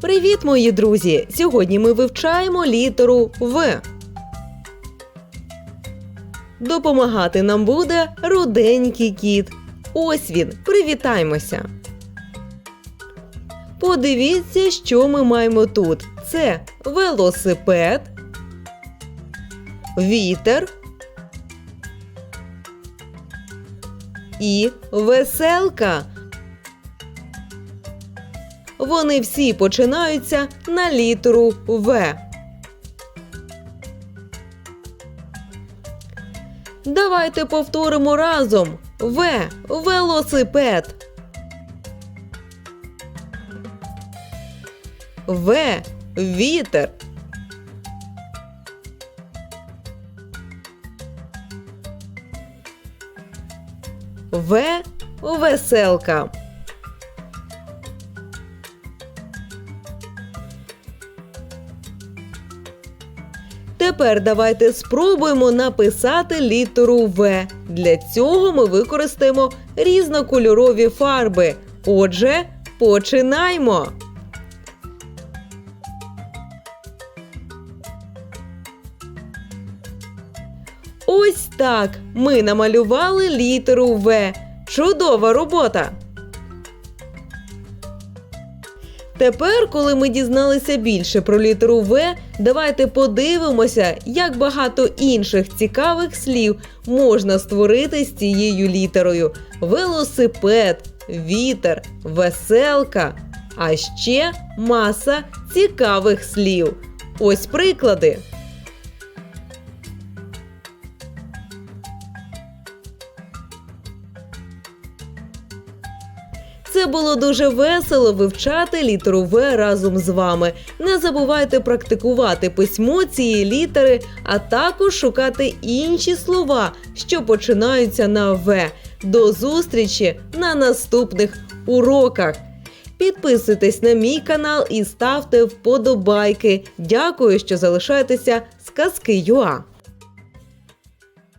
Привіт, мої друзі! Сьогодні ми вивчаємо літеру В. Допомагати нам буде руденький кіт. Ось він, привітаймося. Подивіться, що ми маємо тут. Це велосипед, вітер і веселка. Вони всі починаються на літеру В. Давайте повторимо разом. В. Велосипед. В. Вітер. В. Веселка. Тепер давайте спробуємо написати літеру В. Для цього ми використаємо різнокольорові фарби. Отже, починаймо. Ось так ми намалювали літеру В. Чудова робота! Тепер, коли ми дізналися більше про літеру В, давайте подивимося, як багато інших цікавих слів можна створити з цією літерою: велосипед, вітер, веселка, а ще маса цікавих слів. Ось приклади. Це було дуже весело вивчати літеру В разом з вами. Не забувайте практикувати письмо цієї літери, а також шукати інші слова, що починаються на В. До зустрічі на наступних уроках. Підписуйтесь на мій канал і ставте вподобайки. Дякую, що залишаєтеся з казки ЮА.